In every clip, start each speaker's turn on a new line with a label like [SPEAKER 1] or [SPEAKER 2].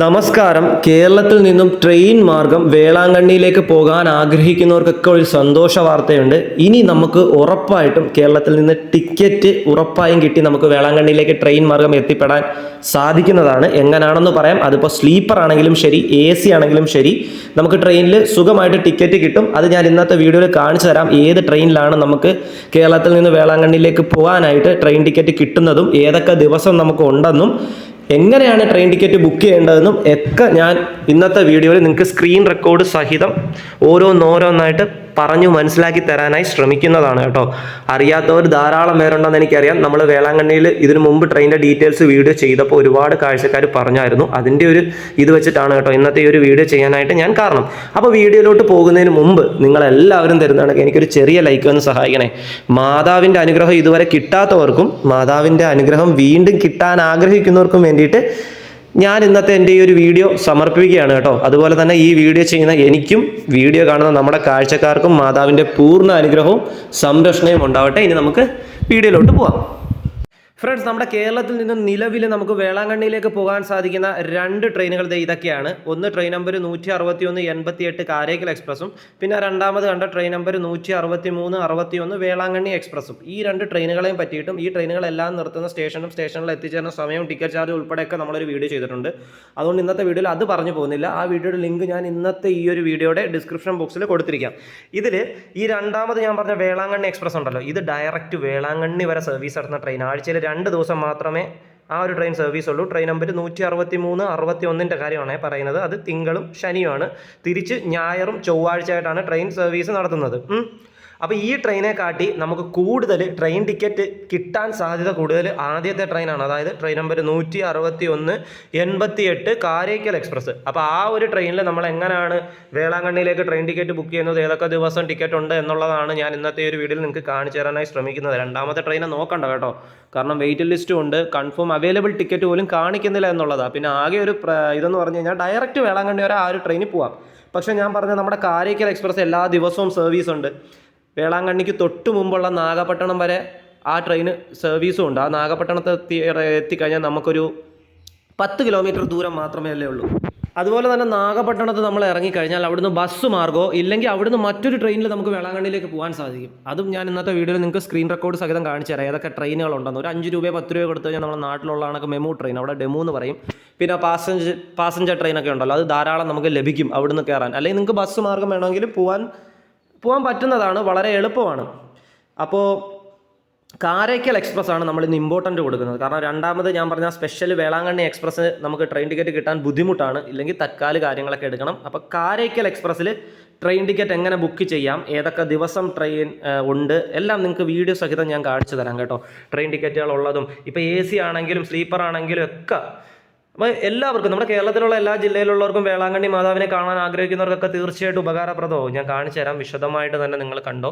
[SPEAKER 1] നമസ്കാരം. കേരളത്തിൽ നിന്നും ട്രെയിൻ മാർഗം വേളാങ്കണ്ണിയിലേക്ക് പോകാൻ ആഗ്രഹിക്കുന്നവർക്കൊക്കെ ഒരു സന്തോഷ വാർത്തയുണ്ട്. ഇനി നമുക്ക് ഉറപ്പായിട്ടും കേരളത്തിൽ നിന്ന് ടിക്കറ്റ് ഉറപ്പായും കിട്ടി നമുക്ക് വേളാങ്കണ്ണിയിലേക്ക് ട്രെയിൻ മാർഗം എത്തിപ്പെടാൻ സാധിക്കുന്നതാണ്. എങ്ങനെയാണെന്ന് പറയാം. അതിപ്പോൾ സ്ലീപ്പർ ആണെങ്കിലും ശരി എ സി ആണെങ്കിലും ശരി നമുക്ക് ട്രെയിനിൽ സുഖമായിട്ട് ടിക്കറ്റ് കിട്ടും. അത് ഞാൻ ഇന്നത്തെ വീഡിയോയിൽ കാണിച്ചു തരാം. ഏത് ട്രെയിനിലാണ് നമുക്ക് കേരളത്തിൽ നിന്ന് വേളാങ്കണ്ണിയിലേക്ക് പോകാനായിട്ട് ട്രെയിൻ ടിക്കറ്റ് കിട്ടുന്നതും ഏതൊക്കെ ദിവസം നമുക്ക് ഉണ്ടെന്നും എങ്ങനെയാണ് ട്രെയിൻ ടിക്കറ്റ് ബുക്ക് ചെയ്യേണ്ടതെന്നും ഒക്കെ ഞാൻ ഇന്നത്തെ വീഡിയോയിൽ നിങ്ങൾക്ക് സ്ക്രീൻ റെക്കോർഡ് സഹിതം ഓരോന്നോരോന്നായിട്ട് പറഞ്ഞു മനസ്സിലാക്കി തരാനായി ശ്രമിക്കുന്നതാണ് കേട്ടോ. അറിയാത്തവർ ധാരാളം പേരുണ്ടെന്ന് എനിക്കറിയാം. നമ്മൾ വേളാങ്കണ്ണിയിൽ ഇതിനു മുമ്പ് ട്രെയിനിന്റെ ഡീറ്റെയിൽസ് വീഡിയോ ചെയ്തപ്പോൾ ഒരുപാട് കാഴ്ചക്കാർ പറഞ്ഞായിരുന്നു. അതിന്റെ ഒരു ഇത് വെച്ചിട്ടാണ് കേട്ടോ ഇന്നത്തെ ഒരു വീഡിയോ ചെയ്യാനായിട്ട് ഞാൻ കാരണം. അപ്പോൾ വീഡിയോയിലോട്ട് പോകുന്നതിന് മുമ്പ് നിങ്ങളെല്ലാവരും തരുന്നതാണ് എനിക്കൊരു ചെറിയ ലൈക്ക് ഒന്ന് സഹായിക്കണേ. മാതാവിന്റെ അനുഗ്രഹം ഇതുവരെ കിട്ടാത്തവർക്കും മാതാവിന്റെ അനുഗ്രഹം വീണ്ടും കിട്ടാൻ ആഗ്രഹിക്കുന്നവർക്കും വേണ്ടിയിട്ട് ഞാൻ ഇന്നത്തെ എന്റെ ഈ ഒരു വീഡിയോ സമർപ്പിക്കുകയാണ് കേട്ടോ. അതുപോലെ തന്നെ ഈ വീഡിയോ ചെയ്യുന്ന എനിക്കും വീഡിയോ കാണുന്ന നമ്മുടെ കാഴ്ചക്കാർക്കും മാതാവിന്റെ പൂർണ അനുഗ്രഹവും സംരക്ഷണയും ഉണ്ടാവട്ടെ. ഇനി നമുക്ക് വീഡിയോയിലോട്ട് പോവാം. ഫ്രണ്ട്സ് നമ്മുടെ കേരളത്തിൽ നിന്ന് നിലവിൽ നമുക്ക് വേളാങ്കണ്ണിയിലേക്ക് പോകാൻ സാധിക്കുന്ന രണ്ട് ട്രെയിനുകൾ ഇതൊക്കെയാണ്. ഒന്ന് ട്രെയിൻ നമ്പർ നൂറ്റി അറുപത്തി ഒന്ന് എൺപത്തി എട്ട് കാരേക്കൽ എക്സ്പ്രസും പിന്നെ രണ്ടാമത് കണ്ട ട്രെയിൻ നമ്പർ നൂറ്റി അറുപത്തി മൂന്ന് അറുപത്തി ഒന്ന് വേളാങ്കണ്ണി എക്സ്പ്രസും ഈ രണ്ട് ട്രെയിനുകളെയും പറ്റിയിട്ടും ഈ ട്രെയിനുകളെല്ലാം നിർത്തുന്ന സ്റ്റേഷനും സ്റ്റേഷനിൽ എത്തിച്ചേരുന്ന സമയവും ടിക്കറ്റ് ചാർജ് ഉൾപ്പെടെയൊക്കെ നമ്മളൊരു വീഡിയോ ചെയ്തിട്ടുണ്ട്. അതുകൊണ്ട് ഇന്നത്തെ വീഡിയോയിൽ അത് പറഞ്ഞു പോകുന്നില്ല. ആ വീഡിയോയുടെ ലിങ്ക് ഞാൻ ഇന്നത്തെ ഈ ഒരു വീഡിയോയുടെ ഡിസ്ക്രിപ്ഷൻ ബോക്സിൽ കൊടുത്തിരിക്കാം. ഇതിൽ ഈ രണ്ടാമത് ഞാൻ പറഞ്ഞ വേളാങ്കണ്ണി എക്സ്പ്രസ് ഉണ്ടല്ലോ ഇത് ഡയറക്റ്റ് വേളാങ്കണ്ണി വരെ സർവീസ് നടത്തുന്ന ട്രെയിൻ ആഴ്ചയിൽ രണ്ട് ദിവസം മാത്രമേ ആ ഒരു ട്രെയിൻ സർവീസ് ഉള്ളൂ. ട്രെയിൻ നമ്പർ നൂറ്റി അറുപത്തി മൂന്ന് അറുപത്തി ഒന്നിന്റെ കാര്യമാണ് പറയുന്നത്. അത് തിങ്കളും ശനിയുമാണ്. തിരിച്ച് ഞായറും ചൊവ്വാഴ്ചയായിട്ടാണ് ട്രെയിൻ സർവീസ് നടത്തുന്നത്. അപ്പോൾ ഈ ട്രെയിനെ കാട്ടി നമുക്ക് കൂടുതൽ ട്രെയിൻ ടിക്കറ്റ് കിട്ടാൻ സാധ്യത കൂടുതൽ ആദ്യത്തെ ട്രെയിനാണ് അതായത് ട്രെയിൻ നമ്പർ നൂറ്റി അറുപത്തി ഒന്ന് എൺപത്തി എട്ട് കാരേക്കൽ എക്സ്പ്രസ് അപ്പോൾ ആ ഒരു ട്രെയിനിൽ നമ്മൾ എങ്ങനെയാണ് വേളാങ്കണ്ണിയിലേക്ക് ട്രെയിൻ ടിക്കറ്റ് ബുക്ക് ചെയ്യുന്നത് ഏതൊക്കെ ദിവസം ടിക്കറ്റ് ഉണ്ട് എന്നുള്ളതാണ് ഞാൻ ഇന്നത്തെ ഒരു വീഡിയോയിൽ നിങ്ങൾക്ക് കാണിച്ചു തരാനായി ശ്രമിക്കുന്നത്. രണ്ടാമത്തെ ട്രെയിനെ നോക്കണ്ട കേട്ടോ. കാരണം വെയിറ്റ് ലിസ്റ്റും ഉണ്ട്. കൺഫേം അവൈലബിൾ ടിക്കറ്റ് പോലും കാണിക്കുന്നില്ല എന്നുള്ളതാണ് പിന്നെ ആകെ ഒരു ഇതെന്ന് പറഞ്ഞു കഴിഞ്ഞാൽ ഡയറക്റ്റ് വേളാങ്കണ്ണി വരെ ആ ഒരു ട്രെയിനിൽ പോവാം. പക്ഷേ ഞാൻ പറഞ്ഞത് നമ്മുടെ കാരേക്കൽ എക്സ്പ്രസ് എല്ലാ ദിവസവും സർവീസ് ഉണ്ട്. വേളാങ്കണ്ണിക്ക് തൊട്ട് മുമ്പുള്ള നാഗപട്ടണം വരെ ആ ട്രെയിൻ സർവീസും ഉണ്ട്. ആ നാഗപട്ടണത്ത് എത്തി എത്തിക്കഴിഞ്ഞാൽ നമുക്കൊരു പത്ത് കിലോമീറ്റർ ദൂരം മാത്രമേ അല്ലേ ഉള്ളൂ. അതുപോലെ തന്നെ നാഗപട്ടണത്ത് നമ്മൾ ഇറങ്ങിക്കഴിഞ്ഞാൽ അവിടുന്ന് ബസ് മാർഗമോ ഇല്ലെങ്കിൽ അവിടുന്ന് മറ്റൊരു ട്രെയിനിൽ നമുക്ക് വേളാങ്കണ്ണിയിലേക്ക് പോകാൻ സാധിക്കും. അതും ഞാൻ ഇന്നത്തെ വീഡിയോയിൽ നിങ്ങൾക്ക് സ്ക്രീൻ റെക്കോർഡ് സഹിതം കാണിച്ചു തരാം. ഏതൊക്കെ ട്രെയിനുകളുണ്ടെന്ന് ഒരു അഞ്ച് രൂപയോ പത്ത് രൂപയോ കൊടുത്തു കഴിഞ്ഞാൽ നമ്മുടെ നാട്ടിലുള്ളതാണൊക്കെ മെമു ട്രെയിൻ അവിടെ ഡെമു എന്ന് പറയും. പിന്നെ പാസഞ്ചർ പാസഞ്ചർ ട്രെയിനൊക്കെ ഉണ്ടല്ലോ. അത് ധാരാളം നമുക്ക് ലഭിക്കും അവിടുന്ന് കയറാൻ. അല്ലെങ്കിൽ നിങ്ങൾക്ക് ബസ് മാർഗം വേണമെങ്കിൽ പോകാൻ പോകാൻ പറ്റുന്നതാണ് വളരെ എളുപ്പമാണ്. അപ്പോൾ കാരയ്ക്കൽ എക്സ്പ്രസ് ആണ് നമ്മൾ ഇന്ന് ഇമ്പോർട്ടന്റ് കൊടുക്കുന്നത്. കാരണം രണ്ടാമത് ഞാൻ പറഞ്ഞ സ്പെഷ്യൽ വേളാങ്കണ്ണി എക്സ്പ്രസ് നമുക്ക് ട്രെയിൻ ടിക്കറ്റ് കിട്ടാൻ ബുദ്ധിമുട്ടാണ്. ഇല്ലെങ്കിൽ തത്കാൽ കാര്യങ്ങളൊക്കെ എടുക്കണം. അപ്പോൾ കാരയ്ക്കൽ എക്സ്പ്രസ്സിൽ ട്രെയിൻ ടിക്കറ്റ് എങ്ങനെ ബുക്ക് ചെയ്യാം? ഏതൊക്കെ ദിവസം ട്രെയിൻ ഉണ്ട്? എല്ലാം നിങ്ങൾക്ക് വീഡിയോ സഹിതം ഞാൻ കാണിച്ചു തരാം കേട്ടോ. ട്രെയിൻ ടിക്കറ്റുകൾ ഉള്ളതും. ഇപ്പോൾ എ സി ആണെങ്കിലും സ്ലീപ്പർ ആണെങ്കിലും ഒക്കെ അപ്പോൾ എല്ലാവർക്കും നമ്മുടെ കേരളത്തിലുള്ള എല്ലാ ജില്ലയിലുള്ളവർക്കും വേളാങ്കണ്ണി മാതാവിനെ കാണാൻ ആഗ്രഹിക്കുന്നവർക്കൊക്കെ തീർച്ചയായിട്ടും ഉപകാരപ്രദമാവും. ഞാൻ കാണിച്ചു തരാം വിശദമായിട്ട് തന്നെ നിങ്ങൾ കണ്ടോ.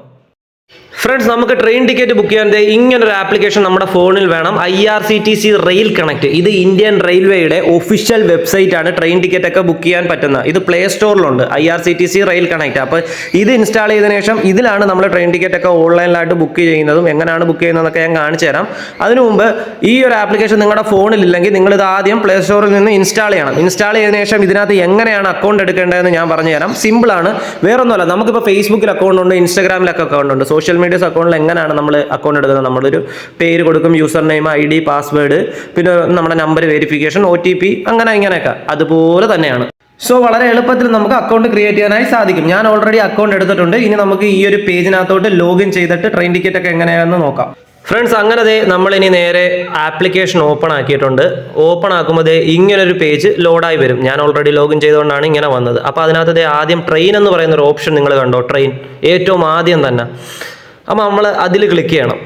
[SPEAKER 1] ഫ്രണ്ട്സ് നമുക്ക് ട്രെയിൻ ടിക്കറ്റ് ബുക്ക് ചെയ്യാൻ ദേ ഒരു ആപ്ലിക്കേഷൻ നമ്മുടെ ഫോണിൽ വേണം. I R C T C rail connect ഇത് ഇന്ത്യൻ റെയിൽവേയുടെ ഒഫീഷ്യൽ വെബ്സൈറ്റ് ആണ് ട്രെയിൻ ടിക്കറ്റ് ഒക്കെ ബുക്ക് ചെയ്യാൻ പറ്റുന്ന. ഇത് play സ്റ്റോറിലുണ്ട് I R C T C rail connect അപ്പോൾ ഇത് ഇൻസ്റ്റാൾ ചെയ്തതിനു ശേഷം ഇതിലാണ് നമ്മൾ ട്രെയിൻ ടിക്കറ്റ് ഒക്കെ ഓൺലൈനിലായിട്ട് ബുക്ക് ചെയ്യുന്നതും എങ്ങനെയാണ് ബുക്ക് ചെയ്യുന്നതെന്നൊക്കെ ഞാൻ കാണിച്ചു തരാം. അതിനു മുമ്പ് ഈ ഒരു ആപ്ലിക്കേഷൻ നിങ്ങളുടെ ഫോണിൽ ഇല്ലെങ്കിൽ നിങ്ങൾ ഇത് ആദ്യം പ്ലേ സ്റ്റോറിൽ നിന്ന് ഇൻസ്റ്റാൾ ചെയ്യണം. ഇൻസ്റ്റാൾ ചെയ്തതിനു ശേഷം ഇതിനകത്ത് എങ്ങനെയാണ് അക്കൗണ്ട് എടുക്കേണ്ടതെന്ന് ഞാൻ പറഞ്ഞു തരാം. സിമ്പിളാണ് വേറൊന്നുമല്ല. നമുക്കിപ്പോൾ ഫേസ്ബുക്കിൽ അക്കൗണ്ട് ഉണ്ട് ഇൻസ്റ്റാഗ്രാമിലൊക്കെ അക്കൗണ്ട് ഉണ്ട്. സോഷ്യൽ മീഡിയസ് അക്കൗണ്ടിൽ എങ്ങനെയാണ് നമ്മൾ അക്കൗണ്ട് എടുക്കുന്നത്? നമ്മളൊരു പേര് കൊടുക്കും user name I D password പിന്നെ നമ്മുടെ number verification O T P അങ്ങനെ ഇങ്ങനെയൊക്കെ. അതുപോലെ തന്നെയാണ്. സോ വളരെ എളുപ്പത്തിൽ നമുക്ക് അക്കൗണ്ട് ക്രിയേറ്റ് ചെയ്യാനായി സാധിക്കും. ഞാൻ ഓൾറെഡി അക്കൗണ്ട് എടുത്തിട്ടുണ്ട്. ഇനി നമുക്ക് ഈ ഒരു പേജിനകത്തോട്ട് ലോഗിൻ ചെയ്തിട്ട് ട്രെയിൻ ടിക്കറ്റ് ഒക്കെ എങ്ങനെയാണെന്ന് നോക്കാം. ഫ്രണ്ട്സ് അങ്ങനെ ദേ ഇനി നേരെ ആപ്ലിക്കേഷൻ ഓപ്പൺ ആക്കിയിട്ടുണ്ട്. ഓപ്പൺ ആക്കുമ്പോൾ ദേ ഇങ്ങനൊരു പേജ് ലോഡായി വരും. ഞാൻ ഓൾറെഡി ലോഗിൻ ചെയ്തുകൊണ്ടാണ് ഇങ്ങനെ വന്നത്. അപ്പോൾ അതിനകത്ത് ദേ ആദ്യം ട്രെയിൻ എന്ന് പറയുന്ന ഒരു ഓപ്ഷൻ നിങ്ങൾ കണ്ടോ? ട്രെയിൻ ഏറ്റവും ആദ്യം തന്നെ. അപ്പോൾ നമ്മൾ അതിൽ ക്ലിക്ക് ചെയ്യണം.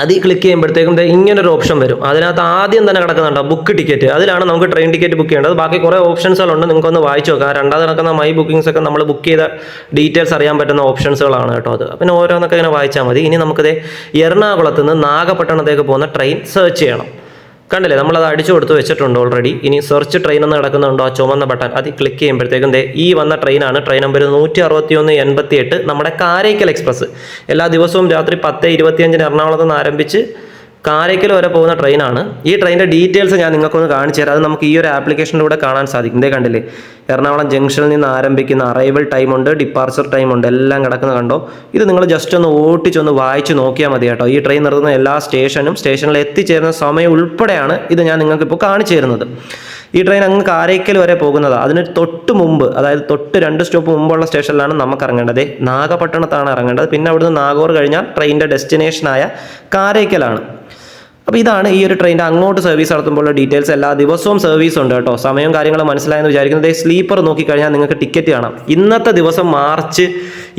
[SPEAKER 1] അതിൽ ക്ലിക്ക് ചെയ്യുമ്പോഴത്തേക്കും ഇങ്ങനൊരു ഓപ്ഷൻ വരും. അതിനകത്ത് ആദ്യം തന്നെ കിടക്കുന്നുണ്ട്? ബുക്ക് ടിക്കറ്റ് അതിലാണ് നമുക്ക് ട്രെയിൻ ടിക്കറ്റ് ബുക്ക് ചെയ്യേണ്ടത്. ബാക്കി കുറേ ഓപ്ഷൻസുകളുണ്ട് നിങ്ങൾക്കൊന്ന് വായിച്ചു നോക്കാം. രണ്ടാമത് നടക്കുന്ന മൈ ബുക്കിംഗ്സ് ഒക്കെ നമ്മൾ ബുക്ക് ചെയ്ത ഡീറ്റെയിൽസ് അറിയാൻ പറ്റുന്ന ഓപ്ഷൻസുകളാണ് കേട്ടോ അത്. പിന്നെ ഓരോന്നൊക്കെ ഇങ്ങനെ വായിച്ചാൽ മതി. ഇനി നമുക്കിത് എറണാകുളത്ത് നിന്ന് നാഗപട്ടണത്തേക്ക് പോകുന്ന ട്രെയിൻ സെർച്ച് ചെയ്യണം. കണ്ടില്ലേ നമ്മളത് അടിച്ചു കൊടുത്ത് വെച്ചിട്ടുണ്ട് ഓൾറെഡി ഇനി സെർച്ച് ട്രെയിൻ എന്ന് നടക്കുന്നുണ്ടോ ആ ചുമന്ന ബട്ടൺ അത് ക്ലിക്ക് ചെയ്യുമ്പോഴത്തേക്കും ദേ ഈ വന്ന ട്രെയിനാണ് ട്രെയിൻ നമ്പർ നൂറ്റി അറുപത്തി ഒന്ന് എൺപത്തി എട്ട് നമ്മുടെ കാരയ്ക്കൽ എക്സ്പ്രസ് എല്ലാ ദിവസവും രാത്രി പത്ത് ഇരുപത്തിയഞ്ചിന് എറണാകുളത്ത് നിന്ന് ആരംഭിച്ച് കാരയ്ക്കൽ വരെ പോകുന്ന ട്രെയിനാണ്. ഈ ട്രെയിനിന്റെ ഡീറ്റെയിൽസ് ഞാൻ നിങ്ങൾക്കൊന്ന് കാണിച്ചു തരാം. അത് നമുക്ക് ഈ ഒരു ആപ്ലിക്കേഷനിലൂടെ കാണാൻ സാധിക്കും. ഇതേ കണ്ടില്ലേ? എറണാകുളം ജംഗ്ഷനിൽ നിന്ന് ആരംഭിക്കുന്ന അറൈവൽ ടൈം ഉണ്ട് ഡിപ്പാർച്ചർ ടൈം ഉണ്ട് എല്ലാം കിടക്കുന്ന കണ്ടോ? ഇത് നിങ്ങൾ ജസ്റ്റ് ഒന്ന് ഓട്ടിച്ചൊന്ന് വായിച്ച് നോക്കിയാൽ മതി കേട്ടോ. ഈ ട്രെയിൻ നിർത്തുന്ന എല്ലാ സ്റ്റേഷനും സ്റ്റേഷനിൽ എത്തിച്ചേരുന്ന സമയം ഉൾപ്പെടെയാണ് ഇത് ഞാൻ നിങ്ങൾക്ക് ഇപ്പോൾ കാണിച്ചു തരുന്നത്. ഈ ട്രെയിൻ അങ്ങ് കാരയ്ക്കൽ വരെ പോകുന്നതാണ് അതിന് തൊട്ട് മുമ്പ് അതായത് തൊട്ട് രണ്ട് സ്റ്റോപ്പ് മുമ്പുള്ള സ്റ്റേഷനിലാണ് നമുക്ക് ഇറങ്ങേണ്ടത്. നാഗപട്ടണത്താണ് ഇറങ്ങേണ്ടത്. പിന്നെ അവിടുന്ന് നാഗോർ കഴിഞ്ഞാൽ ട്രെയിനിന്റെ ഡെസ്റ്റിനേഷനായ കാരയ്ക്കലാണ് അപ്പോൾ ഇതാണ് ഈ ഒരു ട്രെയിനിന്റെ അങ്ങോട്ട് സർവീസ് നടത്തുമ്പോഴുള്ള ഡീറ്റെയിൽസ് എല്ലാ ദിവസവും സർവീസ് ഉണ്ട് കേട്ടോ. സമയവും കാര്യങ്ങളും മനസ്സിലായെന്ന് വിചാരിക്കുന്നത് സ്ലീപ്പർ നോക്കിക്കഴിഞ്ഞാൽ നിങ്ങൾക്ക് ടിക്കറ്റ് കാണാം. ഇന്നത്തെ ദിവസം മാർച്ച്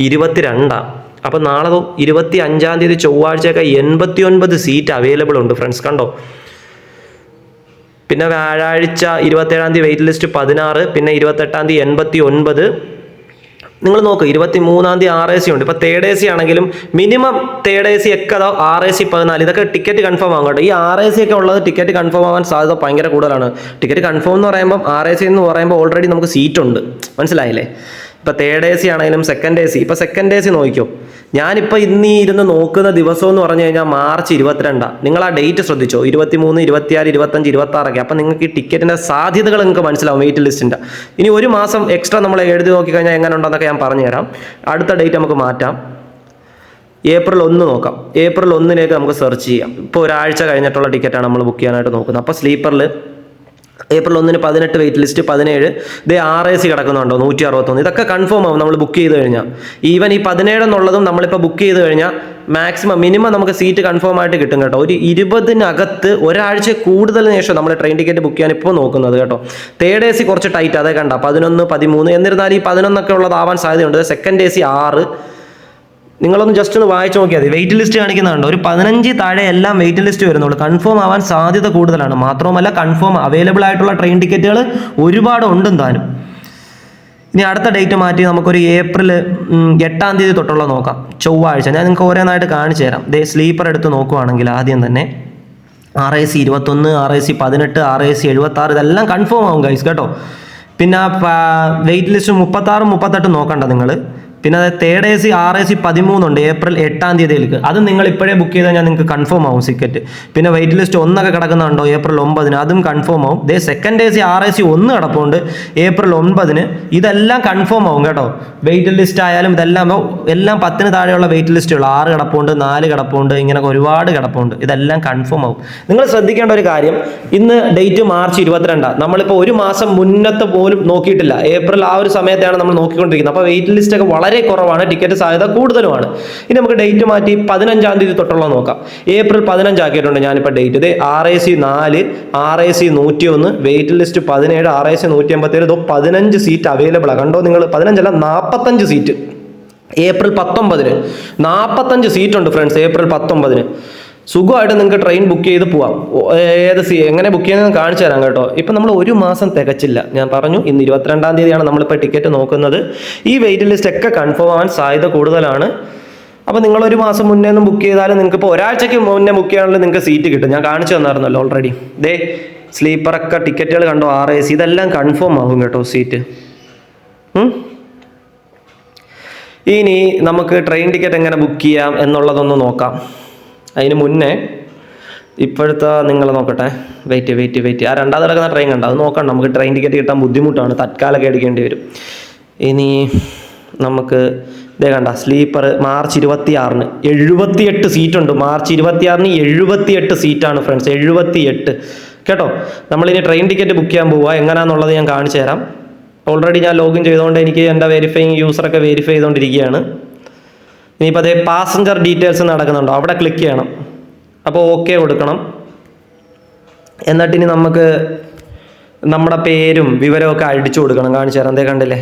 [SPEAKER 1] ഇരുപത്തിരണ്ടാണ് അപ്പോൾ നാളെ ഇരുപത്തി അഞ്ചാം തീയതി ചൊവ്വാഴ്ചയൊക്കെ എൺപത്തി ഒൻപത് സീറ്റ് അവൈലബിൾ ഉണ്ട് ഫ്രണ്ട്സ് കണ്ടോ? പിന്നെ വ്യാഴാഴ്ച ഇരുപത്തേഴാം തീയതി വെയിറ്റ് ലിസ്റ്റ് പതിനാറ് പിന്നെ ഇരുപത്തെട്ടാം തീയതി എൺപത്തി ഒൻപത് നിങ്ങൾ നോക്ക് ഇരുപത്തി മൂന്നാം തീയതി ആർ എ സി ഉണ്ട്. ഇപ്പോൾ തേർഡ് എ സി ആണെങ്കിലും മിനിമം തേർഡ് എ സി ഒക്കെ അതോ ആർ എ സി പതിനാല്. ഇതൊക്കെ ടിക്കറ്റ് കൺഫേം ആകും കേട്ടോ. ഈ ആർ എ സി ഒക്കെ ഉള്ളത് ടിക്കറ്റ് കൺഫേം ആവാൻ സാധ്യത ഭയങ്കര കൂടുതലാണ്. ടിക്കറ്റ് കൺഫേം എന്ന് പറയുമ്പോൾ ആർ എ സി എന്ന് പറയുമ്പോൾ ഓൾറെഡി നമുക്ക് സീറ്റ് ഉണ്ട്. മനസ്സിലായില്ലേ? ഇപ്പോൾ തേർഡ് എ സി ആണെങ്കിലും സെക്കൻഡ് എ സി ഇപ്പോൾ സെക്കൻഡ് എ സി നോക്കിയോ ഞാനിപ്പോൾ ഇന്ന് ഇരുന്ന് നോക്കുന്ന ദിവസം എന്ന് പറഞ്ഞു കഴിഞ്ഞാൽ മാർച്ച് ഇരുപത്തിരണ്ടാണ് നിങ്ങൾ ആ ഡേറ്റ് ശ്രദ്ധിച്ചോ? ഇരുപത്തി മൂന്ന് ഇരുപത്തിയാറ് ഇരുപത്തഞ്ച് ഇരുപത്തി ആറൊക്കെ അപ്പം നിങ്ങൾക്ക് ഈ ടിക്കറ്റിന്റെ സാധ്യതകൾ നിങ്ങൾക്ക് മനസ്സിലാവും വെയിറ്റ് ലിസ്റ്റിന്റെ ഇനി ഒരു മാസം എക്സ്ട്രാ നമ്മൾ എഴുതി നോക്കിക്കഴിഞ്ഞാൽ എങ്ങനെ ഉണ്ടെന്നൊക്കെ ഞാൻ പറഞ്ഞുതരാം. അടുത്ത ഡേറ്റ് നമുക്ക് മാറ്റാം. ഏപ്രിൽ ഒന്ന് നോക്കാം. ഏപ്രിൽ ഒന്നിലേക്ക് നമുക്ക് സെർച്ച് ചെയ്യാം. ഇപ്പോൾ ഒരാഴ്ച കഴിഞ്ഞിട്ടുള്ള ടിക്കറ്റാണ് നമ്മൾ ബുക്ക് ചെയ്യാനായിട്ട് നോക്കുന്നത്. അപ്പോൾ സ്ലീപ്പറിൽ ഏപ്രിൽ ഒന്നിന് പതിനെട്ട് വെയിറ്റ് ലിസ്റ്റ് പതിനേഴ് ഇത് ആർ എ സി കിടക്കുന്നുണ്ടോ നൂറ്റി അറുപത്തൊന്ന് ഇതൊക്കെ കൺഫേം ആവും നമ്മൾ ബുക്ക് ചെയ്ത് കഴിഞ്ഞാൽ ഈവൻ ഈ പതിനേഴ് എന്നുള്ളതും നമ്മളിപ്പോൾ ബുക്ക് ചെയ്ത് കഴിഞ്ഞാൽ മാക്സിമം മിനിമം നമുക്ക് സീറ്റ് കൺഫേം ആയിട്ട് കിട്ടും കേട്ടോ. ഒരു ഇരുപതിനകത്ത് ഒരാഴ്ച കൂടുതൽ ശേഷം നമ്മൾ ട്രെയിൻ ടിക്കറ്റ് ബുക്ക് ചെയ്യാൻ ഇപ്പോൾ നോക്കുന്നത് കേട്ടോ. തേർഡ് എ സി കുറച്ച് ടൈറ്റ് അതേ കണ്ട. പതിനൊന്ന് പതിമൂന്ന് എന്നിരുന്നാലും ഈ പതിനൊന്നൊക്കെ ഉള്ളതാവാൻ സാധ്യതയുണ്ട്. സെക്കൻഡ് എ സി ആറ് നിങ്ങളൊന്ന് ജസ്റ്റ് ഒന്ന് വായിച്ചു നോക്കിയാൽ മതി. വെയിറ്റ് ലിസ്റ്റ് കാണിക്കുന്നുണ്ട്. ഒരു പതിനഞ്ച് താഴെ എല്ലാം വെയിറ്റ് ലിസ്റ്റ് വരുന്നുള്ളൂ. കൺഫേം ആവാൻ സാധ്യത കൂടുതലാണ്. മാത്രവുമല്ല കൺഫേം അവൈലബിൾ ആയിട്ടുള്ള ട്രെയിൻ ടിക്കറ്റുകൾ ഒരുപാട് ഉണ്ടും താനും. ഇനി അടുത്ത ഡേറ്റ് മാറ്റി നമുക്കൊരു ഏപ്രിൽ എട്ടാം തീയതി തൊട്ടുള്ള നോക്കാം. ചൊവ്വാഴ്ച. ഞാൻ നിങ്ങൾക്ക് ഓരോന്നായിട്ട് കാണിച്ചു തരാം. ദേ സ്ലീപ്പർ എടുത്ത് നോക്കുവാണെങ്കിൽ ആദ്യം തന്നെ ആർ എ സി ഇരുപത്തൊന്ന് ആർ എ സി പതിനെട്ട് ആർ എ സി എഴുപത്താറ് ഇതെല്ലാം കൺഫേം ആവും ഗൈസ് കേട്ടോ. പിന്നെ വെയിറ്റ് ലിസ്റ്റ് മുപ്പത്താറും മുപ്പത്തെട്ടും നോക്കണ്ട നിങ്ങൾ പിന്നെ അത് third A C R A C പതിമൂന്നുണ്ട് April എട്ടാം തീയതിയിലേക്ക്. അത് നിങ്ങൾ ഇപ്പോഴേ ബുക്ക് ചെയ്താൽ ഞാൻ നിങ്ങൾക്ക് കൺഫേം ആവും സിക്കറ്റ് പിന്നെ വെയിറ്റ് ലിസ്റ്റ് ഒന്നൊക്കെ കിടക്കുന്നുണ്ടോ ഏപ്രിൽ ഒമ്പതിന്? അതും കൺഫേം ആവും. ദേ second A C R A C ഒന്ന് കിടപ്പുണ്ട് ഏപ്രിൽ ഒൻപതിന് ഇതെല്ലാം കൺഫേം ആവും കേട്ടോ. വെയിറ്റ് ലിസ്റ്റ് ആയാലും ഇതെല്ലാം എല്ലാം പത്തിന് താഴെയുള്ള വെയിറ്റ് ലിസ്റ്റുകൾ ആറ് കിടപ്പുണ്ട് നാല് കിടപ്പുണ്ട് ഇങ്ങനെ ഒരുപാട് കിടപ്പുണ്ട്. ഇതെല്ലാം കൺഫേം ആവും. നിങ്ങൾ ശ്രദ്ധിക്കേണ്ട ഒരു കാര്യം ഇന്ന് ഡേറ്റ് മാർച്ച് ഇരുപത്തിരണ്ടാണ് നമ്മളിപ്പോൾ ഒരു മാസം മുന്നത്തെ പോലും നോക്കിയിട്ടില്ല. ഏപ്രിൽ ആ ഒരു സമയത്താണ് നമ്മൾ നോക്കിക്കൊണ്ടിരിക്കുന്നത്. അപ്പോൾ വെയിറ്റ് ലിസ്റ്റ് ഒക്കെ വളരെ കുറവാണ്. ടിക്കറ്റ് സാധ്യത കൂടുതലുമാണ്. ഇനി നമുക്ക് ഡേറ്റ് മാറ്റി പതിനഞ്ചാം തീയതി തൊട്ടുള്ള നോക്കാം. ഏപ്രിൽ പതിനഞ്ചാക്കിയിട്ടുണ്ട് ഞാനിപ്പോൾ ഡേറ്റ് ഇത് ആർ എ സി നാല് ആർ എ സി നൂറ്റി ഒന്ന് വെയിറ്റ് ലിസ്റ്റ് പതിനേഴ് ആർ എ സി നൂറ്റി അമ്പത്തേഴ് ഇതോ പതിനഞ്ച് സീറ്റ് അവൈലബിൾ ആണ് കണ്ടോ നിങ്ങൾ? പതിനഞ്ചല്ല നാൽപ്പത്തഞ്ച് സീറ്റ് ഏപ്രിൽ പത്തൊമ്പതിന്. നാൽപ്പത്തഞ്ച് സീറ്റ് ഉണ്ട് ഫ്രണ്ട്സ് ഏപ്രിൽ പത്തൊമ്പതിന്. സുഖമായിട്ട് നിങ്ങൾക്ക് ട്രെയിൻ ബുക്ക് ചെയ്ത് പോവാം. ഏത് സി എങ്ങനെ ബുക്ക് ചെയ്യുന്നത് കാണിച്ചു തരാം കേട്ടോ. ഇപ്പം നമ്മൾ ഒരു മാസം തികച്ചില്ല. ഞാൻ പറഞ്ഞു ഇന്ന് ഇരുപത്തിരണ്ടാം തീയതിയാണ് നമ്മളിപ്പോൾ ടിക്കറ്റ് നോക്കുന്നത്. ഈ വെയിറ്റ് ലിസ്റ്റ് ഒക്കെ കൺഫേം ആവാൻ സാധ്യത കൂടുതലാണ്. അപ്പോൾ നിങ്ങൾ ഒരു മാസം മുന്നേ ഒന്നും ബുക്ക് ചെയ്താലും നിങ്ങൾക്ക് ഇപ്പോൾ ഒരാഴ്ചയ്ക്ക് മുന്നേ ബുക്ക് ചെയ്യാനുള്ള നിങ്ങൾക്ക് സീറ്റ് കിട്ടും. ഞാൻ കാണിച്ചു തന്നായിരുന്നല്ലോ ഓൾറെഡി ദേ സ്ലീപ്പറൊക്കെ ടിക്കറ്റുകൾ കണ്ടോ? ആർ എ സി ഇതെല്ലാം കൺഫേം ആകും കേട്ടോ സീറ്റ് ഇനി നമുക്ക് ട്രെയിൻ ടിക്കറ്റ് എങ്ങനെ ബുക്ക് ചെയ്യാം എന്നുള്ളതൊന്ന് നോക്കാം. അതിന് മുന്നേ ഇപ്പോഴത്തെ നിങ്ങൾ നോക്കട്ടെ. വെയിറ്റ് വെയിറ്റ് വെയിറ്റ് ആ രണ്ടാമത് കിടക്കുന്ന ട്രെയിൻ കണ്ട. അത് നോക്കണ്ട. നമുക്ക് ട്രെയിൻ ടിക്കറ്റ് കിട്ടാൻ ബുദ്ധിമുട്ടാണ്. തത്കാലൊക്കെ എടുക്കേണ്ടി വരും. ഇനി നമുക്ക് ഇതേ കണ്ട സ്ലീപ്പർ മാർച്ച് ഇരുപത്തി ആറിന് എഴുപത്തിയെട്ട് സീറ്റുണ്ട് മാർച്ച് ഇരുപത്തി ആറിന് എഴുപത്തിയെട്ട് സീറ്റാണ് ഫ്രണ്ട്സ് എഴുപത്തിയെട്ട്. കേട്ടോ? നമ്മളിനി ട്രെയിൻ ടിക്കറ്റ് ബുക്ക് ചെയ്യാൻ പോവുക. എങ്ങനെയാണെന്നുള്ളത് ഞാൻ കാണിച്ചു തരാം. ഓൾറെഡി ഞാൻ ലോഗിൻ ചെയ്തുകൊണ്ട് എനിക്ക് എന്റെ വെരിഫൈങ് യൂസറൊക്കെ വെരിഫൈ ചെയ്തുകൊണ്ടിരിക്കുകയാണ് ഇനിയിപ്പോൾ അതേ പാസഞ്ചർ ഡീറ്റെയിൽസ് നടക്കുന്നുണ്ടോ? അവിടെ ക്ലിക്ക് ചെയ്യണം. അപ്പോൾ ഓക്കെ കൊടുക്കണം. എന്നിട്ട് ഇനി നമുക്ക് നമ്മുടെ പേരും വിവരവും ഒക്കെ അടിച്ചു കൊടുക്കണം. കാണിച്ചു തരാം. എന്തേ കണ്ടില്ലേ?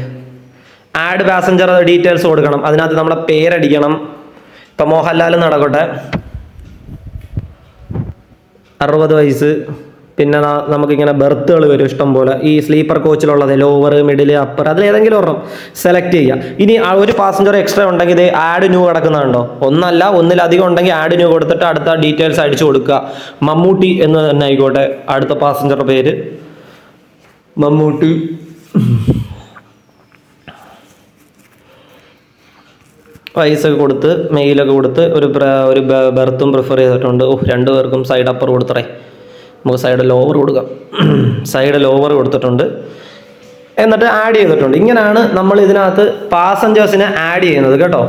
[SPEAKER 1] ആഡ് പാസഞ്ചർ ഡീറ്റെയിൽസ് കൊടുക്കണം. അതിനകത്ത് നമ്മുടെ പേരടിക്കണം. ഇപ്പം മോഹൻലാൽ നടക്കട്ടെ. അറുപത് വയസ്സ്. പിന്നെ നമുക്കിങ്ങനെ ബെർത്തുകൾ വരും ഇഷ്ടം പോലെ ഈ സ്ലീപ്പർ കോച്ചിലുള്ളത് ലോവർ മിഡിൽ അപ്പർ അതിൽ ഏതെങ്കിലും ഒരെണ്ണം സെലക്ട് ചെയ്യുക. ഇനി ഒരു പാസഞ്ചർ എക്സ്ട്രാ ഉണ്ടെങ്കിൽ ഇത് ആഡ് ന്യൂ കിടക്കുന്നുണ്ടോ? ഒന്നല്ല ഒന്നിലധികം ഉണ്ടെങ്കിൽ ആഡ് ന്യൂ കൊടുത്തിട്ട് അടുത്ത ഡീറ്റെയിൽസ് അടിച്ചു കൊടുക്കുക. മമ്മൂട്ടി എന്ന് തന്നെ ആയിക്കോട്ടെ അടുത്ത പാസഞ്ചറുടെ പേര്. മമ്മൂട്ടി. പൈസ ഒക്കെ കൊടുത്ത് മെയിലൊക്കെ കൊടുത്ത് ഒരു ഒരു ബെർത്തും പ്രിഫർ ചെയ്തിട്ടുണ്ട്. ഓ പേർക്കും സൈഡ് അപ്പർ കൊടുത്തറേ. നമുക്ക് സൈഡ് ലോവർ കൊടുക്കാം. സൈഡ് ലോവർ കൊടുത്തിട്ടുണ്ട്. എന്നിട്ട് ആഡ് ചെയ്തിട്ടുണ്ട്. ഇങ്ങനെയാണ് നമ്മൾ ഇതിനകത്ത് പാസഞ്ചേഴ്സിനെ ആഡ് ചെയ്യുന്നത് കേട്ടോ.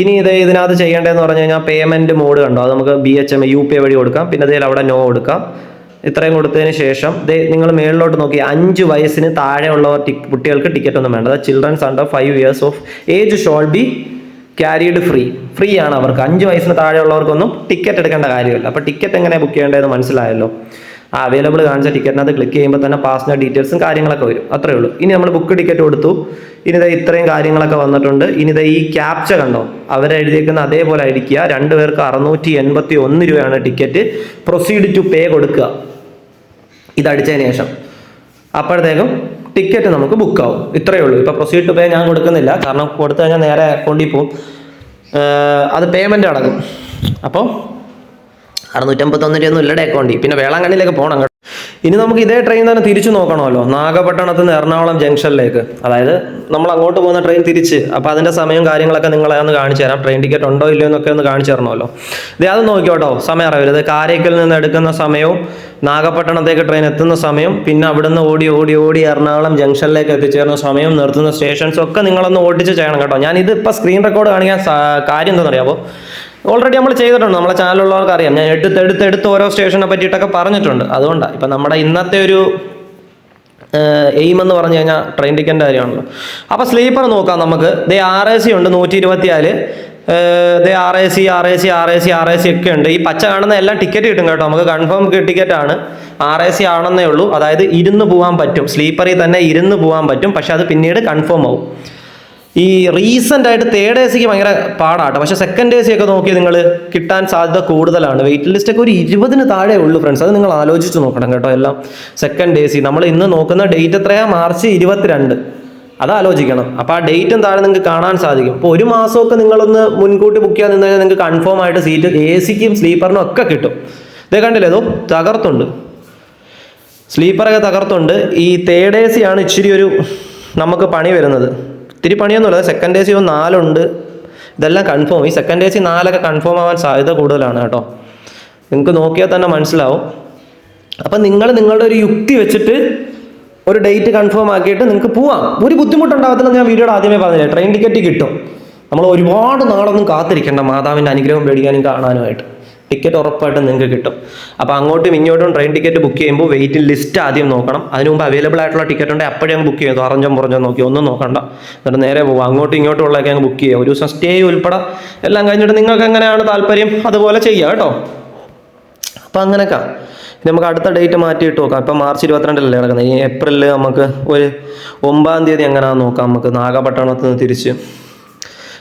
[SPEAKER 1] ഇനി ഇത് ഇതിനകത്ത് ചെയ്യേണ്ടതെന്ന് പറഞ്ഞു കഴിഞ്ഞാൽ പേയ്മെന്റ് മോഡ് കണ്ടോ? അത് നമുക്ക് B H M U P വഴി കൊടുക്കാം. പിന്നെ അതിൽ അവിടെ നോ കൊടുക്കാം. ഇത്രയും കൊടുത്തതിന് ശേഷം നിങ്ങൾ മേളിലോട്ട് നോക്കി അഞ്ച് വയസ്സിന് താഴെയുള്ളവർ കുട്ടികൾക്ക് ടിക്കറ്റ് ഒന്നും വേണ്ട. Childrens under five years of age shall be carried free free ആണ് അവർക്ക്. അഞ്ച് വയസ്സിന് താഴെയുള്ളവർക്കൊന്നും ടിക്കറ്റ് എടുക്കേണ്ട കാര്യമില്ല. അപ്പോൾ ടിക്കറ്റ് എങ്ങനെ ബുക്ക് ചെയ്യേണ്ടതെന്ന് മനസ്സിലായല്ലോ? ആ അവൈലബിൾ കാണിച്ച ടിക്കറ്റിനകത്ത് ക്ലിക്ക് ചെയ്യുമ്പോൾ തന്നെ പാസഞ്ചർ ഡീറ്റെയിൽസും കാര്യങ്ങളൊക്കെ വരും. അത്രേ ഉള്ളൂ. ഇനി നമ്മൾ ബുക്ക് ടിക്കറ്റ് കൊടുത്തു. ഇനി ദേ ഇത്രയും കാര്യങ്ങളൊക്കെ വന്നിട്ടുണ്ട്. ഇനി ദേ ഈ ക്യാപ്ച കണ്ടോ? അവരെഴുതിയേക്കുന്ന അതേപോലെ അടിക്കുക. രണ്ട് പേർക്ക് അറുന്നൂറ്റി എൺപത്തി ഒന്ന് രൂപയാണ് ടിക്കറ്റ് പ്രൊസീഡ് ടു പേ കൊടുക്കുക. ഇതടിച്ചതിന് ശേഷം. അപ്പോഴത്തേക്കും ടിക്കറ്റ് നമുക്ക് ബുക്ക് ആവും. ഇത്രയേ ഉള്ളൂ. ഇപ്പോൾ പ്രൊസീഡ് ടു പേ ഞാൻ കൊടുക്കുന്നില്ല. കാരണം കൊടുത്തു കഴിഞ്ഞാൽ നേരെ അക്കൗണ്ടിൽ പോകും. അത് പേയ്മെന്റ് അടങ്ങും. അപ്പോൾ അറുന്നൂറ്റമ്പത്തൊന്ന് ഒന്നും ഇല്ലടെ അക്കൗണ്ടിൽ. പിന്നെ വേളാങ്കണ്ണിയിലേക്ക് പോകണം ഇനി നമുക്ക് ഇതേ ട്രെയിൻ തന്നെ തിരിച്ചു നോക്കണമല്ലോ. നാഗപട്ടണത്ത് നിന്ന് എറണാകുളം ജംഗ്ഷനിലേക്ക്. അതായത് നമ്മൾ അങ്ങോട്ട് പോകുന്ന ട്രെയിൻ തിരിച്ച്. അപ്പോൾ അതിന്റെ സമയം കാര്യങ്ങളൊക്കെ നിങ്ങളെ ഒന്ന് കാണിച്ചു തരാം. ട്രെയിൻ ടിക്കറ്റ് ഉണ്ടോ ഇല്ലയോ എന്നൊക്കെ ഒന്ന് കാണിച്ചു തരണമല്ലോ. ഇത് അത് നോക്കിയോട്ടോ. സമയം അറിയരുത് കാരയ്ക്കൽ നിന്ന് എടുക്കുന്ന സമയവും നാഗപട്ടണത്തേക്ക് ട്രെയിൻ എത്തുന്ന സമയം പിന്നെ അവിടുന്ന് ഓടി ഓടി ഓടി എറണാകുളം ജംഗ്ഷനിലേക്ക് എത്തിച്ചേർന്ന സമയം നിർത്തുന്ന സ്റ്റേഷൻസ് ഒക്കെ നിങ്ങളൊന്ന് ഓടിച്ച് ചെയ്യണം കേട്ടോ. ഞാൻ ഇത് ഇപ്പോൾ സ്ക്രീൻ റെക്കോർഡ് കാണിക്കാൻ കാര്യം കാര്യം എന്താണെന്നറിയാമോ ഓൾറെഡി നമ്മൾ ചെയ്തിട്ടുണ്ട്. നമ്മളെ ചാനലുള്ളവർക്ക് അറിയാം. ഞാൻ എടുത്ത് എടുത്ത് എടുത്ത് ഓരോ സ്റ്റേഷനെ പറ്റിയിട്ടൊക്കെ പറഞ്ഞിട്ടുണ്ട്. അതുകൊണ്ടാണ് ഇപ്പം നമ്മുടെ ഇന്നത്തെ ഒരു എയിം എന്ന് പറഞ്ഞു കഴിഞ്ഞാൽ ട്രെയിൻ ടിക്കറ്റിന്റെ കാര്യമാണല്ലോ. അപ്പോൾ സ്ലീപ്പർ നോക്കാം നമുക്ക്. ദേ ആർ എ സി ഉണ്ട് നൂറ്റി ഇരുപത്തിനാല് ദേ R A C R A C R A C R A C ഒക്കെ ഉണ്ട്. ഈ പച്ച കാണുന്ന എല്ലാം ടിക്കറ്റ് കിട്ടും കേട്ടോ. നമുക്ക് കൺഫേം ടിക്കറ്റ് ആണ്. ആർ എ സി ആണെന്നേ ഉള്ളൂ. അതായത് ഇരുന്ന് പോകാൻ പറ്റും. സ്ലീപ്പറിൽ തന്നെ ഇരുന്ന് പോകാൻ പറ്റും. പക്ഷെ അത് പിന്നീട് കൺഫേം ആവും. ഈ റീസെന്റ് ആയിട്ട് തേർഡ് എ സിക്ക് ഭയങ്കര പാടാട്ടോ. പക്ഷേ സെക്കൻഡ് എ സി ഒക്കെ നോക്കി നിങ്ങൾ കിട്ടാൻ സാധ്യത കൂടുതലാണ്. വെയിറ്റ് ലിസ്റ്റ് ഒക്കെ ഒരു ഇരുപതിന് താഴെ ഉള്ളൂ ഫ്രണ്ട്സ് അത് നിങ്ങൾ ആലോചിച്ച് നോക്കണം കേട്ടോ എല്ലാം. സെക്കൻഡ് എ സി നമ്മൾ ഇന്ന് നോക്കുന്ന ഡേറ്റ് എത്രയാ? മാർച്ച് ഇരുപത്തിരണ്ട്. അത് ആലോചിക്കണം. അപ്പോൾ ആ ഡേറ്റും താഴെ നിങ്ങൾക്ക് കാണാൻ സാധിക്കും. ഇപ്പോൾ ഒരു മാസമൊക്കെ നിങ്ങളൊന്ന് മുൻകൂട്ടി ബുക്ക് ചെയ്യാൻ നിന്ന് കഴിഞ്ഞാൽ നിങ്ങൾക്ക് കൺഫേം ആയിട്ട് സീറ്റ് എ സിക്കും സ്ലീപ്പറിനും ഒക്കെ കിട്ടും. ഇതേ കണ്ടില്ലേ? ഇതോ തകർത്തുണ്ട്. സ്ലീപ്പറൊക്കെ തകർത്തുണ്ട്. ഈ തേർഡ് എ സി ആണ് ഇച്ചിരി ഒരു നമുക്ക് പണി വരുന്നത്. ഇത്തിരി പണിയൊന്നുമില്ല. സെക്കൻഡ് എ സി നാലുണ്ട്. ഇതെല്ലാം കൺഫേം ഈ സെക്കൻഡ് എ സി നാലൊക്കെ കൺഫേം ആവാൻ സാധ്യത കൂടുതലാണ് കേട്ടോ. നിങ്ങൾക്ക് നോക്കിയാൽ തന്നെ മനസ്സിലാവും. അപ്പം നിങ്ങൾ നിങ്ങളുടെ ഒരു യുക്തി വെച്ചിട്ട് ഒരു ഡേറ്റ് കൺഫേം ആക്കിയിട്ട് നിങ്ങൾക്ക് പോവാം. ഒരു ബുദ്ധിമുട്ടുണ്ടാകത്തില്ല ഞാൻ വീഡിയോയുടെ ആദ്യമേ പറഞ്ഞില്ലേ ട്രെയിൻ ടിക്കറ്റ് കിട്ടും. നമ്മൾ ഒരുപാട് നാളൊന്നും കാത്തിരിക്കേണ്ട മാതാവിന്റെ അനുഗ്രഹം പേടിക്കാനും കാണാനുമായിട്ട്. ടിക്കറ്റ് ഉറപ്പായിട്ടും നിങ്ങൾക്ക് കിട്ടും. അപ്പോൾ അങ്ങോട്ടും ഇങ്ങോട്ടും ട്രെയിൻ ടിക്കറ്റ് ബുക്ക് ചെയ്യുമ്പോൾ വെയിറ്റിംഗ് ലിസ്റ്റ് ആദ്യം നോക്കണം. അതിന് മുമ്പ് അവൈലബിൾ ആയിട്ടുള്ള ടിക്കറ്റ് ഉണ്ടെങ്കിൽ അപ്പോഴേ ബുക്ക് ചെയ്തു അറഞ്ചോ പുറഞ്ചോ നോക്കി. ഒന്നും നോക്കണ്ട. എന്നിട്ട് നേരെ പോകും അങ്ങോട്ടും ഇങ്ങോട്ടും ഉള്ളതൊക്കെ അങ്ങ് ബുക്ക് ചെയ്യുക. ഒരു ദിവസം സ്റ്റേ ഉൾപ്പെടെ എല്ലാം കഴിഞ്ഞിട്ട് നിങ്ങൾക്ക് എങ്ങനെയാണ് താല്പര്യം? അതുപോലെ ചെയ്യുക കേട്ടോ. അപ്പം അങ്ങനെയൊക്കെ. നമുക്ക് അടുത്ത ഡേറ്റ് മാറ്റിയിട്ട് നോക്കാം. ഇപ്പം മാർച്ച് ഇരുപത്തിരണ്ടിലല്ലേ നടക്കുന്നത്. ഈ ഏപ്രിലിൽ നമുക്ക് ഒരു ഒമ്പതാം തീയതി എങ്ങനെയാണെന്ന് നോക്കാം. നമുക്ക് നാഗപട്ടണത്ത് നിന്ന് തിരിച്ച്.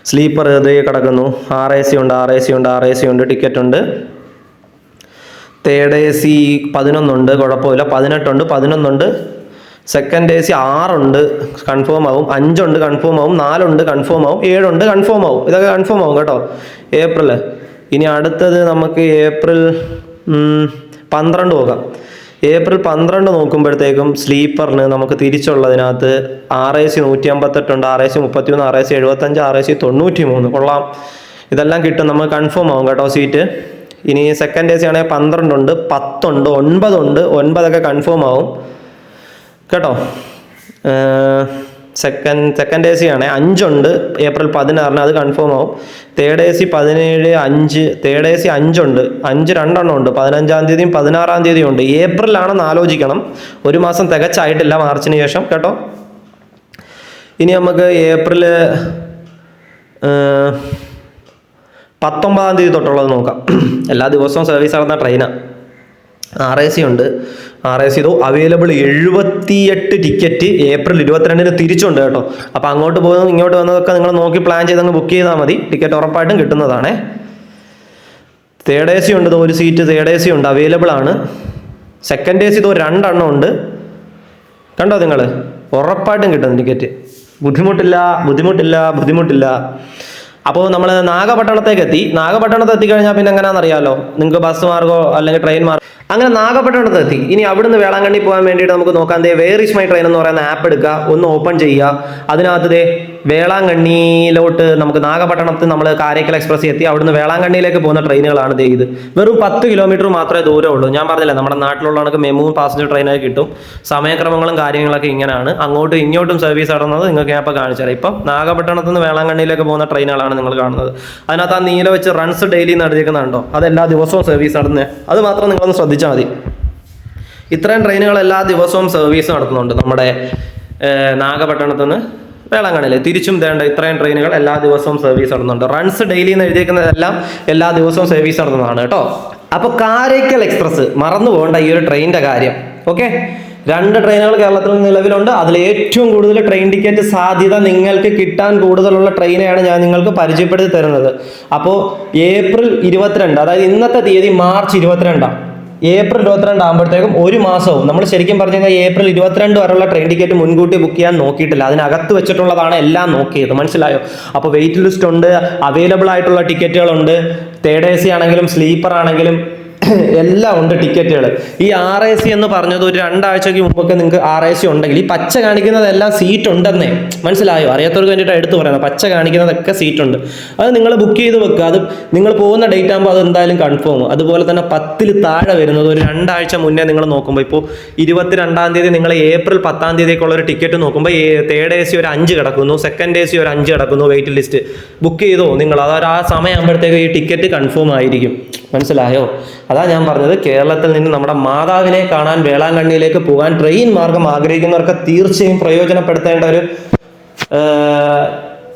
[SPEAKER 1] സ്ലീപ്പർ ഇതേ കിടക്കുന്നു. ആർ എ സി ഉണ്ട് ആർ എ സി ഉണ്ട് ആർ എ സി ഉണ്ട് ടിക്കറ്റ് ഉണ്ട്. തേർഡ് എ സി പതിനൊന്നുണ്ട് കുഴപ്പമില്ല. പതിനെട്ടുണ്ട് പതിനൊന്നുണ്ട്. സെക്കൻഡ് എ സി ആറുണ്ട് കൺഫേം ആവും. അഞ്ചുണ്ട് കൺഫേം ആവും. നാലുണ്ട് കൺഫേം ആവും. ഏഴുണ്ട് കൺഫേം ആവും. ഇതൊക്കെ കൺഫേം ആവും കേട്ടോ. ഏപ്രിൽ ഇനി അടുത്തത് നമുക്ക് ഏപ്രിൽ പന്ത്രണ്ട് നോക്കാം ഏപ്രിൽ പന്ത്രണ്ട് നോക്കുമ്പോഴത്തേക്കും സ്ലീപ്പറിന് നമുക്ക് തിരിച്ചുള്ളതിനകത്ത് ആർ എ സി നൂറ്റി അമ്പത്തെട്ടുണ്ട് ആർ എ സി മുപ്പത്തിമൂന്ന് ആർ എ സി എഴുപത്തഞ്ച് ആർ എ സി തൊണ്ണൂറ്റി മൂന്ന് കൊള്ളാം. ഇതെല്ലാം കിട്ടും. നമുക്ക് കൺഫേം ആവും കേട്ടോ സീറ്റ് ഇനി സെക്കൻഡ് എ സി ആണെങ്കിൽ പന്ത്രണ്ടുണ്ട് പത്തുണ്ട് ഒൻപതുണ്ട് ഒൻപതൊക്കെ കൺഫേം ആവും. കേട്ടോ? സെക്കൻഡ് സെക്കൻഡ് എ സി ആണ്. അഞ്ചുണ്ട്. ഏപ്രിൽ പതിനാറിന് അത് കൺഫേം ആവും. തേർഡ് എ സി പതിനേഴ് അഞ്ച്. തേർഡ് എ സി അഞ്ചുണ്ട്. അഞ്ച് രണ്ടെണ്ണം ഉണ്ട്. പതിനഞ്ചാം തീയതിയും പതിനാറാം തീയതിയും ഉണ്ട്. ഏപ്രിലാണെന്ന് ആലോചിക്കണം. ഒരു മാസം തികച്ചായിട്ടില്ല മാർച്ചിന് ശേഷം. കേട്ടോ? ഇനി നമുക്ക് ഏപ്രിൽ പത്തൊമ്പതാം തീയതി തൊട്ടുള്ളത് നോക്കാം. എല്ലാ ദിവസവും സർവീസ് നടന്ന ട്രെയിനാണ് ആർ എ സി ഉണ്ട്. ആർ എ സി ഇതോ അവൈലബിൾ എഴുപത്തിയെട്ട് ടിക്കറ്റ് ഏപ്രിൽ ഇരുപത്തിരണ്ടിന് തിരിച്ചുണ്ട് കേട്ടോ. അപ്പോൾ അങ്ങോട്ട് പോകുന്നതും ഇങ്ങോട്ട് വന്നതൊക്കെ നിങ്ങൾ നോക്കി പ്ലാൻ ചെയ്ത് അങ്ങ് ബുക്ക് ചെയ്താൽ മതി. ടിക്കറ്റ് ഉറപ്പായിട്ടും കിട്ടുന്നതാണേ. തേർഡ് എ സി ഉണ്ട് ഒരു സീറ്റ് തേർഡ് എ സി ഉണ്ട് അവൈലബിൾ ആണ്. സെക്കൻഡ് എ സി ഇതോ രണ്ടെണ്ണം ഉണ്ട്. കണ്ടോ നിങ്ങൾ ഉറപ്പായിട്ടും കിട്ടും ടിക്കറ്റ് ബുദ്ധിമുട്ടില്ല ബുദ്ധിമുട്ടില്ല ബുദ്ധിമുട്ടില്ല. അപ്പോൾ നമ്മൾ നാഗപട്ടണത്തേക്ക് എത്തി. നാഗപട്ടണത്ത് എത്തിക്കഴിഞ്ഞാൽ പിന്നെ എങ്ങനെയാണെന്ന് അറിയാമല്ലോ നിങ്ങൾക്ക് ബസ് മാർഗോ അല്ലെങ്കിൽ ട്രെയിൻ മാർഗോ അങ്ങനെ നാഗപട്ടണത്ത് എത്തി. ഇനി അവിടുന്ന് വേളാങ്കണ്ണി പോകാൻ വേണ്ടിയിട്ട് നമുക്ക് നോക്കാം. ദേ വേർ ഇസ് മൈ ട്രെയിൻ എന്ന് പറയുന്ന ആപ്പ് എടുക്കുക. ഒന്ന് ഓപ്പൺ ചെയ്യുക. അതിനകത്ത് ദേ വേളാങ്കണ്ണിയിലോട്ട് നമുക്ക് നാഗപട്ടണത്ത് നമ്മൾ കാരയ്ക്കൽ എക്സ്പ്രസ് എത്തി. അവിടുന്ന് വേളാങ്കണ്ണിയിലേക്ക് പോകുന്ന ട്രെയിനുകളാണ് ദേ ഇത്. വെറും പത്ത് കിലോമീറ്റർ മാത്രമേ ദൂരമുള്ളൂ ഞാൻ പറഞ്ഞില്ല നമ്മുടെ നാട്ടിലുള്ള കണക്ക് മെമുവും പാസഞ്ചർ ട്രെയിനൊക്കെ കിട്ടും. സമയക്രമങ്ങളും കാര്യങ്ങളൊക്കെ ഇങ്ങനെയാണ്. അങ്ങോട്ടും ഇങ്ങോട്ടും സർവീസ് നടന്നത് നിങ്ങൾക്ക് ഞാൻ ഇപ്പോൾ കാണിച്ചു ഇപ്പം നാഗപട്ടണത്ത് നിന്ന് വേളാങ്കണ്ണിയിലേക്ക് പോകുന്ന ട്രെയിനുകളാണ് നിങ്ങൾ കാണുന്നത്. അതിനകത്ത് ആ നീല വെച്ച് റൺസ് ഡെയിലി നടത്തിയിരിക്കുന്നുണ്ടോ അതെല്ലാ ദിവസവും സർവീസ് നടന്നേ അത് മാത്രം നിങ്ങളൊന്ന് ശ്രദ്ധിച്ചാൽ മതി. ഇത്രയും ട്രെയിനുകൾ എല്ലാ ദിവസവും സർവീസ് നടത്തുന്നുണ്ട് നമ്മുടെ നാഗപട്ടണത്തു നിന്ന് വേളാങ്കണ്ണിയിൽ തിരിച്ചും തേണ്ട ഇത്രയും ട്രെയിനുകൾ എല്ലാ ദിവസവും സർവീസ് നടത്തുന്നുണ്ട്. റൺസ് ഡെയിലി എന്ന് എഴുതിയിരിക്കുന്നതെല്ലാം എല്ലാ ദിവസവും സർവീസ് നടത്തുന്നതാണ് കേട്ടോ. അപ്പോൾ കാരയ്ക്കൽ എക്സ്പ്രസ് മറന്നു പോകേണ്ട ഈ ഒരു ട്രെയിനിന്റെ കാര്യം. ഓക്കെ രണ്ട് ട്രെയിനുകൾ കേരളത്തിൽ നിലവിലുണ്ട്. അതിൽ ഏറ്റവും കൂടുതൽ ട്രെയിൻ ടിക്കറ്റ് സാധ്യത നിങ്ങൾക്ക് കിട്ടാൻ കൂടുതലുള്ള ട്രെയിനെയാണ് ഞാൻ നിങ്ങൾക്ക് പരിചയപ്പെടുത്തി തരുന്നത്. അപ്പോൾ ഏപ്രിൽ ഇരുപത്തിരണ്ട് അതായത് ഇന്നത്തെ തീയതി മാർച്ച് ഇരുപത്തിരണ്ടാണ്. ഏപ്രിൽ ഇരുപത്തിരണ്ട് ആകുമ്പോഴത്തേക്കും ഒരു മാസവും. നമ്മൾ ശരിക്കും പറഞ്ഞു കഴിഞ്ഞാൽ ഏപ്രിൽ ഇരുപത്തിരണ്ട് വരെയുള്ള ട്രെയിൻ ടിക്കറ്റ് മുൻകൂട്ടി ബുക്ക് ചെയ്യാൻ നോക്കിയിട്ടില്ല. അതിനകത്ത് വെച്ചിട്ടുള്ളതാണ് എല്ലാം നോക്കിയത്. മനസ്സിലായോ? അപ്പോൾ വെയിറ്റ് ലിസ്റ്റ് ഉണ്ട് അവൈലബിൾ ആയിട്ടുള്ള ടിക്കറ്റുകളുണ്ട് തേർഡ് എ സി ആണെങ്കിലും സ്ലീപ്പർ ആണെങ്കിലും എല്ലാം ഉണ്ട് ടിക്കറ്റുകൾ ഈ ആർ എ സി എന്ന് പറഞ്ഞത് ഒരു രണ്ടാഴ്ചയ്ക്ക് മുമ്പൊക്കെ നിങ്ങൾക്ക് ആർ എ സി ഉണ്ടെങ്കിൽ ഈ പച്ച കാണിക്കുന്നതെല്ലാം സീറ്റ് ഉണ്ടെന്നേ. മനസ്സിലായോ? അറിയാത്തവർക്ക് വേണ്ടിയിട്ട് എടുത്തു പറയുന്നത്. പച്ച കാണിക്കുന്നതൊക്കെ സീറ്റ് ഉണ്ട്. അത് നിങ്ങൾ ബുക്ക് ചെയ്ത് വെക്കുക. അത് നിങ്ങൾ പോകുന്ന ഡേറ്റ് ആകുമ്പോൾ അത് എന്തായാലും കൺഫേം അതുപോലെ തന്നെ പത്തിൽ താഴെ വരുന്നത് ഒരു രണ്ടാഴ്ച മുന്നേ നിങ്ങൾ നോക്കുമ്പോൾ ഇപ്പോൾ ഇരുപത്തിരണ്ടാം തീയതി നിങ്ങൾ ഏപ്രിൽ പത്താം തീയതിക്കുള്ള ഒരു ടിക്കറ്റ് നോക്കുമ്പോൾ തേർഡ് എ സി ഒരു അഞ്ച് കിടക്കുന്നു. സെക്കൻഡ് എ സി ഒരു അഞ്ച് കിടക്കുന്നു. വെയിറ്റ് ലിസ്റ്റ് ബുക്ക് ചെയ്തോ നിങ്ങൾ? അതൊരു ആ സമയമാകുമ്പോഴത്തേക്ക് ഈ ടിക്കറ്റ് കൺഫേം ആയിരിക്കും. മനസ്സിലായോ? അതാ ഞാൻ പറഞ്ഞത് കേരളത്തിൽ നിന്ന് നമ്മുടെ മാതാവിനെ കാണാൻ വേളാങ്കണ്ണിയിലേക്ക് പോകാൻ ട്രെയിൻ മാർഗം ആഗ്രഹിക്കുന്നവർക്ക് തീർച്ചയായും പ്രയോജനപ്പെടുത്തേണ്ട ഒരു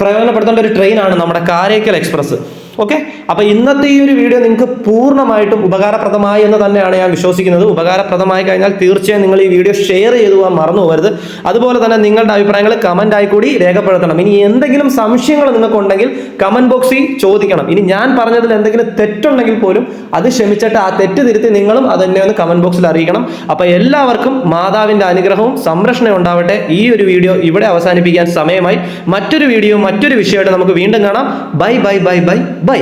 [SPEAKER 1] പ്രയോജനപ്പെടുത്തേണ്ട ഒരു ട്രെയിനാണ് നമ്മുടെ കാരേക്കൽ എക്സ്പ്രസ് ഓക്കെ അപ്പൊ ഇന്നത്തെ ഈ ഒരു വീഡിയോ നിങ്ങൾക്ക് പൂർണമായിട്ടും ഉപകാരപ്രദമായി എന്ന് തന്നെയാണ് ഞാൻ വിശ്വസിക്കുന്നത്. ഉപകാരപ്രദമായി കഴിഞ്ഞാൽ തീർച്ചയായും നിങ്ങൾ ഈ വീഡിയോ ഷെയർ ചെയ്തു പോകാൻ മറന്നു പോകരുത്. അതുപോലെ തന്നെ നിങ്ങളുടെ അഭിപ്രായങ്ങൾ കമന്റ് ആയി കൂടി രേഖപ്പെടുത്തണം. ഇനി എന്തെങ്കിലും സംശയങ്ങൾ നിങ്ങൾക്ക് ഉണ്ടെങ്കിൽ കമന്റ് ബോക്സിൽ ചോദിക്കണം. ഇനി ഞാൻ പറഞ്ഞതിൽ എന്തെങ്കിലും തെറ്റുണ്ടെങ്കിൽ പോലും അത് ക്ഷമിച്ചിട്ട് ആ തെറ്റ് തിരുത്തി നിങ്ങളും അത് തന്നെ ഒന്ന് കമന്റ് ബോക്സിൽ അറിയിക്കണം. അപ്പൊ എല്ലാവർക്കും മാതാവിന്റെ അനുഗ്രഹവും സംരക്ഷണം ഉണ്ടാവട്ടെ. ഈ ഒരു വീഡിയോ ഇവിടെ അവസാനിപ്പിക്കാൻ സമയമായി. മറ്റൊരു വീഡിയോ മറ്റൊരു വിഷയമായിട്ട് നമുക്ക് വീണ്ടും കാണാം. Bye bye bye bye bye